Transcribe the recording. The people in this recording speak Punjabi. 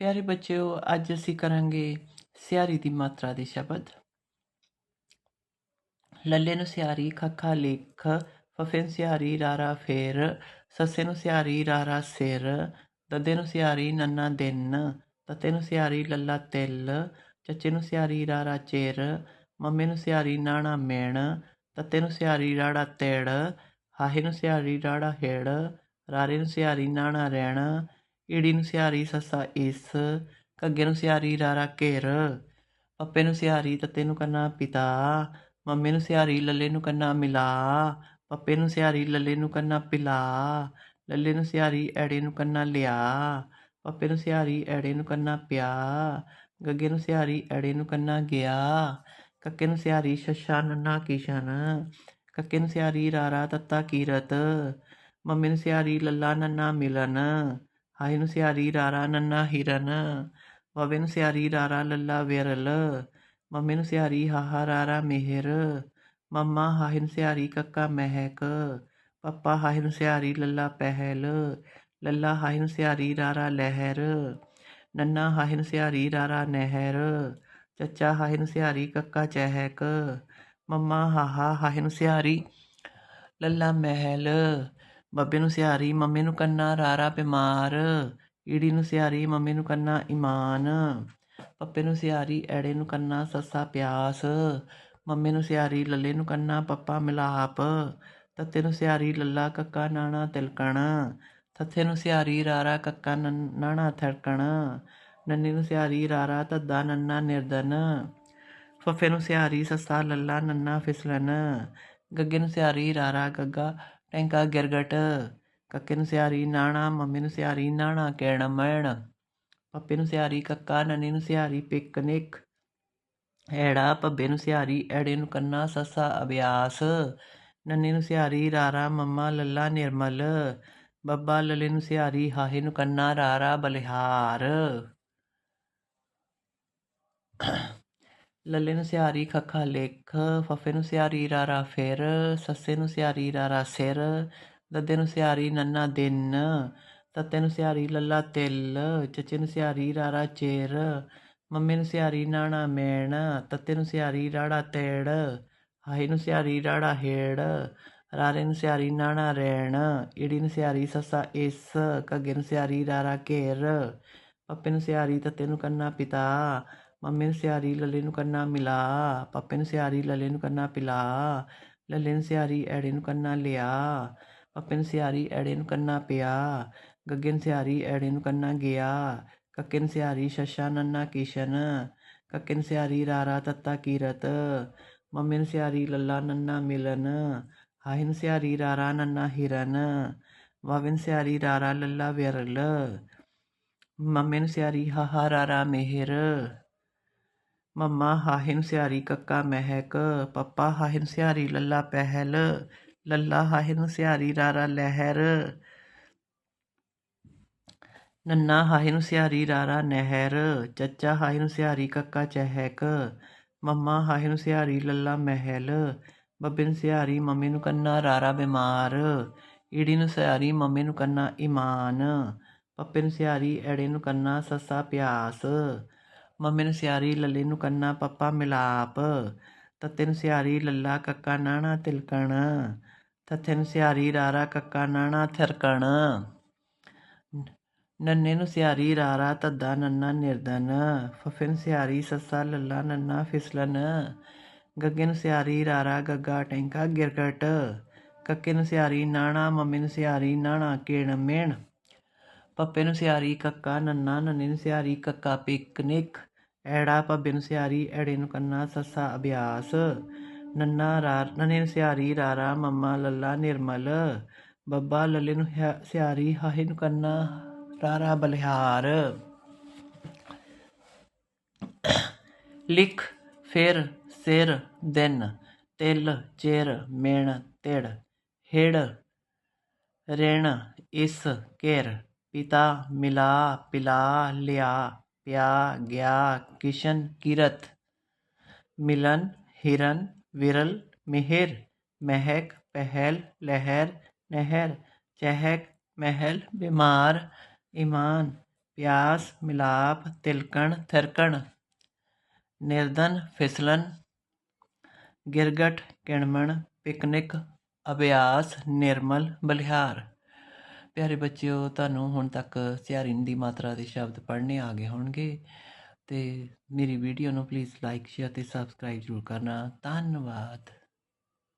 ਪਿਆਰੇ ਬੱਚਿਓ ਅੱਜ ਅਸੀਂ ਕਰਾਂਗੇ ਸਿਆਰੀ ਦੀ ਮਾਤਰਾ ਦੇ ਸ਼ਬਦ ਲੱਲੇ ਨੂੰ ਸਿਆਰੀ ਖੱਖਾ ਲਿਖ ਫਫੇ ਨੂੰ ਸਿਆਰੀ ਰਾਰਾ ਫੇਰ ਸੱਸੇ ਨੂੰ ਸਿਆਰੀ ਰਾਰਾ ਸਿਰ ਦੱਦੇ ਨੂੰ ਸਿਆਰੀ ਨੰਨਾ ਦਿਨ ਤਤੇ ਨੂੰ ਸਿਆਰੀ ਲੱਲਾ ਤਿਲ ਚੱਚੇ ਨੂੰ ਸਿਆਰੀ ਰਾਰਾ ਚੇਰ ਮੰਮੇ ਨੂੰ ਸਿਆਰੀ ਨਾਣਾ ਮੇਣ ਤਤੇ ਨੂੰ ਸਿਆਰੀ ਰਾੜਾ ਤੇੜ ਹਾਹੇ ਨੂੰ ਸਿਆਰੀ ਰਾੜਾ ਹੇੜ ਰਾਰੇ ਨੂੰ ਸਿਆਰੀ ਨਾਣਾ ਰਹਿਣਾ ਈੜੀ ਨੂੰ ਸਿਆਰੀ ਸੱਸਾ ਇਸ ਕੱਗੇ ਨੂੰ ਸਿਆਰੀ ਰਾਰਾ ਘੇਰ ਪੱਪੇ ਨੂੰ ਸਿਆਰੀ ਤੱਤੇ ਨੂੰ ਕੰਨਾ ਪਿਤਾ ਮੰਮੀ ਨੂੰ ਸਿਆਰੀ ਲੱਲੇ ਨੂੰ ਕੰਨਾ ਮਿਲਾ ਪੱਪੇ ਨੂੰ ਸਿਆਰੀ ਲੱਲੇ ਨੂੰ ਕੰਨਾ ਪਿਲਾ ਲੱਲੇ ਨੂੰ ਸਿਆਰੀ ਐੜੇ ਨੂੰ ਕੰਨਾ ਲਿਆ ਪੱਪੇ ਨੂੰ ਸਿਆਰੀ ਐੜੇ ਨੂੰ ਕੰਨਾ ਪਿਆ ਗੱਗੇ ਨੂੰ ਸਿਆਰੀ ਐੜੇ ਨੂੰ ਕੰਨਾ ਗਿਆ ਕੱਕੇ ਨੂੰ ਸਿਆਰੀ ਸ਼ਸ਼ਾ ਨੰਨਾ ਕਿਸ਼ਨ ਕੱਕੇ ਨੂੰ ਸਿਆਰੀ ਰਾਰਾ ਤੱਤਾ ਕੀਰਤ ਮੰਮੀ ਨੂੰ ਸਿਆਰੀ ਲੱਲਾ ਨੰਨਾ ਮਿਲਨ ਹਾਏ ਸਿਆਰੀ ਰਾਰਾ ਨੰਨਾ ਹਿਰਨ ਬਵੇ ਨੂੰ ਸਿਆਰੀ ਰਾਰਾ ਲੱਲਾ ਵਿਰਲ, ਮੰਮੀ ਨੂੰ ਸਿਆਰੀ ਹਾਹਾ ਰਾਰਾ ਮਿਹਰ, ਮੰਮਾ ਹਾਹੇ ਨੂੰ ਸਿਆਰੀ ਕੱਕਾ ਮਹਿਕ, ਪੱਪਾ ਹਾਹੇ ਨੂੰ ਸਿਆਰੀ ਲੱਲਾ ਪਹਿਲ, ਲੱਲਾ ਹਾਹੇ ਨੂੰ ਸਿਆਰੀ ਰਾਰਾ ਲਹਿਰ, ਨੰਨਾ ਹਾਹੇ ਨੂੰ ਸਿਆਰੀ ਰਾਰਾ ਨਹਿਰ, ਚੱਚਾ ਹਾਹੇ ਨੂੰ ਸਿਆਰੀ ਕੱਕਾ ਚਹਿਕ, ਮੰਮਾ ਹਾਹਾ ਹਾਹੇ ਨੂੰ ਸਿਆਰੀ ਲੱਲਾ ਮਹਿਲ ਬੱਬੇ ਨੂੰ ਸਿਆਰੀ ਮੰਮੀ ਨੂੰ ਕੰਨਾ, ਰਾਰਾ ਬਿਮਾਰ। ਈੜੀ ਨੂੰ ਸਿਆਰੀ ਮੰਮੀ ਨੂੰ ਕੰਨਾ ਈਮਾਨ ਪੱਪੇ ਨੂੰ ਸਿਆਰੀ ਐੜੇ ਨੂੰ ਕੰਨਾ, ਸੱਸਾ ਪਿਆਸ। ਮੰਮੀ ਨੂੰ ਸਿਆਰੀ ਲੱਲੇ ਨੂੰ ਕੰਨਾ, ਪੱਪਾ ਮਿਲਾਪ। ਤੱਤੇ ਨੂੰ ਸਿਆਰੀ ਲੱਲਾ, ਕੱਕਾ, ਨਾਣਾ, ਤਿਲਕਣ। ਥੱਥੇ ਨੂੰ ਸਿਆਰੀ ਰਾਰਾ, ਕੱਕਾ ਨਾਣਾ, ਥੜਕਣ। ਨੰਨੀ ਨੂੰ ਸਿਆਰੀ ਰਾਰਾ ਤੱਦਾ ਨੰਨਾ ਨਿਰਦਨ ਫੱਫੇ ਨੂੰ ਸਿਆਰੀ ਸੱਸਾ, ਲੱਲਾ, ਨੰਨਾ, ਫਿਸਲਨ। ਗੱਗੇ ਨੂੰ ਸਿਆਰੀ ਰਾਰਾ, ਗੱਗਾ ਟੈਂਕਾ ਗਿਰਗਟ, ਕੱਕੇ ਨੂੰ ਸਿਆਰੀ ਨਾਣਾ, ਮੰਮੀ ਨੂੰ ਸਿਆਰੀ ਨਾਣਾ ਕਹਿਣਾ ਮੈਣ। ਪੱਪੇ ਨੂੰ ਸਿਆਰੀ ਕੱਕਾ, ਨੰਨੀ ਨੂੰ ਸਿਆਰੀ ਪਿਕਨਿਕ ਐੜਾ ਪੱਬੇ ਨੂੰ ਸਿਆਰੀ, ਐੜੇ ਨੂੰ ਕੰਨਾ, ਸੱਸਾ ਅਭਿਆਸ। ਨੰਨੀ ਨੂੰ ਸਿਆਰੀ ਰਾਰਾ, ਮੰਮਾ ਲੱਲਾ ਨਿਰਮਲ। ਬੱਬਾ ਲੱਲੇ ਨੂੰ ਸਿਆਰੀ, ਹਾਹੇ ਨੂੰ ਕੰਨਾ ਰਾਰਾ ਬਲਿਹਾਰ। ਲੱਲੇ ਨੂੰ ਸਿਆਰੀ ਖੱਖਾ ਲਿਖ ਫੱਫੇ ਨੂੰ ਸਿਆਰੀ ਰਾਰਾ ਫੇਰ ਸੱਸੇ ਨੂੰ ਸਿਆਰੀ ਰਾਰਾ ਸਿਰ ਦੱਦੇ ਨੂੰ ਸਿਆਰੀ ਨੰਨਾ ਦਿਨ ਤੱਤੇ ਨੂੰ ਸਿਆਰੀ ਲੱਲਾ ਤਿਲ ਚੱਚੇ ਨੂੰ ਸਿਆਰੀ ਰਾਰਾ ਚੇਰ ਮੰਮੀ ਨੂੰ ਸਿਆਰੀ ਨਾਣਾ ਮੈਣ ਤੱਤੇ ਨੂੰ ਸਿਆਰੀ ਰਾੜਾ ਤੇੜ ਹਾਈ ਨੂੰ ਸਿਆਰੀ ਰਾੜਾ ਹੇੜ ਰਾਰੇ ਨੂੰ ਸਿਆਰੀ ਨਾਣਾ ਰੈਣ ਈੜੀ ਨੂੰ ਸਿਆਰੀ ਸੱਸਾ ਇਸ ਕੱਗੇ ਨੂੰ ਸਿਆਰੀ ਰਾਰਾ ਘੇਰ ਪੱਪੇ ਨੂੰ ਸਿਆਰੀ ਤੱਤੇ ਨੂੰ ਕੰਨਾ ਪਿਤਾ ਮੰਮੀ ਨੂੰ ਸਿਆਰੀ ਲੱਲੇ ਨੂੰ ਕੰਨਾ ਮਿਲਾ ਪੱਪੇ ਨੂੰ ਸਿਆਰੀ ਲੱਲੇ ਨੂੰ ਕੰਨਾ ਪਿਲਾ ਲੱਲੇ ਨੂੰ ਸਿਆਰੀ ਐੜੇ ਨੂੰ ਕੰਨਾ ਲਿਆ ਪੱਪੇ ਨੂੰ ਸਿਆਰੀ ਐੜੇ ਨੂੰ ਕੰਨਾ ਪਿਆ ਗੱਗੇ ਨੂੰ ਸਿਆਰੀ ਐੜੇ ਨੂੰ ਕੰਨਾ ਗਿਆ ਕੱਕੇ ਨੂੰ ਸਿਆਰੀ ਸ਼ਸ਼ਾ ਨੰਨਾ ਕਿਸ਼ਨ ਕੱਕੇ ਨੂੰ ਸਿਆਰੀ ਰਾਰਾ ਤੱਤਾ ਕੀਰਤ ਮੰਮੀ ਨੂੰ ਸਿਆਰੀ ਲੱਲਾ ਨੰਨਾ ਮਿਲਨ ਹਾਹਿਨ ਸਿਆਰੀ ਰਾਰਾ ਨੰਨਾ ਹਿਰਨ ਵਾਵਿਨ ਸਿਆਰੀ ਰਾਰਾ ਲੱਲਾ ਵਿਰਲ ਮੰਮੀ ਨੂੰ ਸਿਆਰੀ ਹਾਹਾ ਰਾਰਾ ਮਿਹਰ ਮੰਮਾ ਹਾਹੇ ਨੂੰ ਸਿਆਰੀ ਕੱਕਾ ਮਹਿਕ, ਪੱਪਾ ਹਾਹੇ ਨੂੰ ਸਿਆਰੀ ਲੱਲਾ ਪਹਿਲ, ਲੱਲਾ ਹਾਹੇ ਨੂੰ ਸਿਆਰੀ ਰਾਰਾ ਲਹਿਰ। ਨੰਨਾ ਹਾਹੇ ਨੂੰ ਸਿਆਰੀ ਰਾਰਾ ਨਹਿਰ, ਚੱਚਾ ਹਾਹੇ ਨੂੰ ਸਿਆਰੀ ਕੱਕਾ ਚਹਿਕ, ਮੰਮਾ ਹਾਹੇ ਨੂੰ ਸਿਆਰੀ ਲੱਲਾ ਮਹਿਲ ਬੱਬੇ ਨੂੰ ਸਿਆਰੀ ਮੰਮੀ ਨੂੰ ਕੰਨਾ ਰਾਰਾ ਬਿਮਾਰ, ਈੜੀ ਨੂੰ ਸਿਆਰੀ ਮੰਮੀ ਨੂੰ ਕੰਨਾ ਈਮਾਨ ਪੱਪੇ ਨੂੰ ਸਿਆਰੀ ਐੜੇ ਨੂੰ ਕੰਨਾ ਸੱਸਾ ਪਿਆਸ। ਮੰਮੀ ਨੂੰ ਸਿਆਰੀ ਲੱਲੇ ਨੂੰ ਕੰਨਾ ਪੱਪਾ ਮਿਲਾਪ, ਤੱਤੇ ਨੂੰ ਸਿਆਰੀ ਲੱਲਾ ਕੱਕਾ ਨਾਣਾ ਤਿਲਕਣ ਥੱਥੇ ਨੂੰ ਸਿਆਰੀ ਰਾਰਾ ਕੱਕਾ ਨਾਣਾ ਥਿਰਕਣ। ਨੰਨੇ ਨੂੰ ਸਿਆਰੀ ਰਾਰਾ ਤੱਦਾ ਨੰਨਾ ਨਿਰਦਨ, ਫਫੇ ਨੂੰ ਸਿਆਰੀ ਸੱਸਾ ਲੱਲਾ ਨੰਨਾ ਫਿਸਲਨ, ਗੱਗੇ ਨੂੰ ਸਿਆਰੀ ਰਾਰਾ ਗੱਗਾ ਟੈਂਕਾ ਗਿਰਗਟ, ਕੱਕੇ ਨੂੰ ਸਿਆਰੀ ਨਾਣਾ ਮੰਮੀ ਨੂੰ ਸਿਆਰੀ ਨਾਣਾ ਕੇਣ ਮੇਣ। ਪੱਪੇ ਨੂੰ ਸਿਆਰੀ ਕੱਕਾ, ਨੰਨਾ, ਨੰਨੇ ਨੂੰ ਸਿਆਰੀ ਕੱਕਾ ਪਿਕਨਿਕ ਐੜਾ ਪੱਬੇ ਨੂੰ ਸਿਆਰੀ, ਐੜੇ ਨੂੰ ਕੰਨਾ, ਸੱਸਾ ਅਭਿਆਸ। ਨੰਨਾ ਰਾਰ ਨੰਨੇ ਨੂੰ ਸਿਆਰੀ, ਰਾਰਾ, ਮੰਮਾ, ਲੱਲਾ, ਨਿਰਮਲ। ਬੱਬਾ, ਲੱਲੇ ਨੂੰ ਸਿਆਰੀ, ਹਾਹੇ ਨੂੰ ਕੰਨਾ, ਰਾਰਾ, ਬਲਿਹਾਰ। ਲਿਖ, ਫਿਰ, ਸਿਰ, ਦਿਨ, ਤਿਲ, ਚਿਰ, ਮੇਣ, ਤਿੜ, ਹਿੜ, ਰੇਣ, ਇਸ, ਘੇਰ। ਪਿਤਾ ਮਿਲਾ ਪਿਲਾ ਲਿਆ ਪਿਆ ਗਿਆ ਕਿਸ਼ਨ ਕਿਰਤ ਮਿਲਨ ਹਿਰਨ ਵਿਰਲ ਮਿਹਰ ਮਹਿਕ ਪਹਿਲ ਲਹਿਰ ਨਹਿਰ ਚਹਿਕ ਮਹਿਲ ਬਿਮਾਰ ਈਮਾਨ ਪਿਆਸ ਮਿਲਾਪ ਤਿਲਕਣ ਥਿਰਕਣ ਨਿਰਦਨ ਫਿਸਲਨ ਗਿਰਗਟ ਕਿਣਮਣ ਪਿਕਨਿਕ ਅਭਿਆਸ ਨਿਰਮਲ ਬਲਿਹਾਰ ਪਿਆਰੇ ਬੱਚਿਓ, ਤੁਹਾਨੂੰ ਹੁਣ ਤੱਕ ਸਿਆਰੀ ਦੀ ਮਾਤਰਾ ਦੇ ਸ਼ਬਦ ਪੜ੍ਹਨੇ ਆ ਗਏ ਹੋਣਗੇ ਤੇ ਮੇਰੀ ਵੀਡੀਓ ਨੂੰ ਪਲੀਜ਼ ਲਾਈਕ ਸ਼ੇਅਰ ਤੇ ਸਬਸਕ੍ਰਾਈਬ ਜ਼ਰੂਰ ਕਰਨਾ। ਧੰਨਵਾਦ।